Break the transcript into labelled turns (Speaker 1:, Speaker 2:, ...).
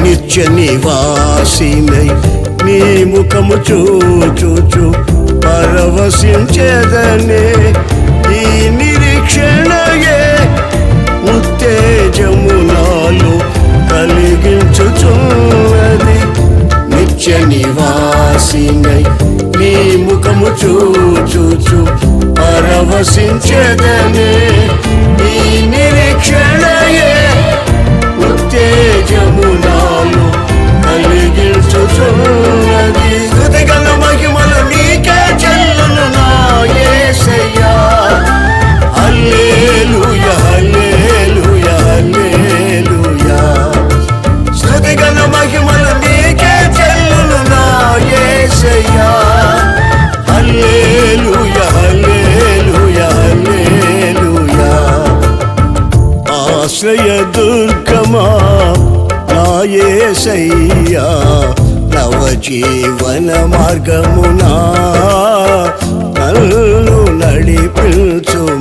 Speaker 1: నిత్య నివాసినై నీ ముఖము చూచుచు పరవశించేదనే ఈ నిరీక్షణయే ఉత్తేజము నాలో కలిగించుచున్నది. నిత్య నివాసినై నీ ముఖము చూచుచు పరవశించేదనే ఆశ్రయ దుర్గమా? నా యేసయ్యా నవ జీవన మార్గమునా? నన్ను నడిపించుమా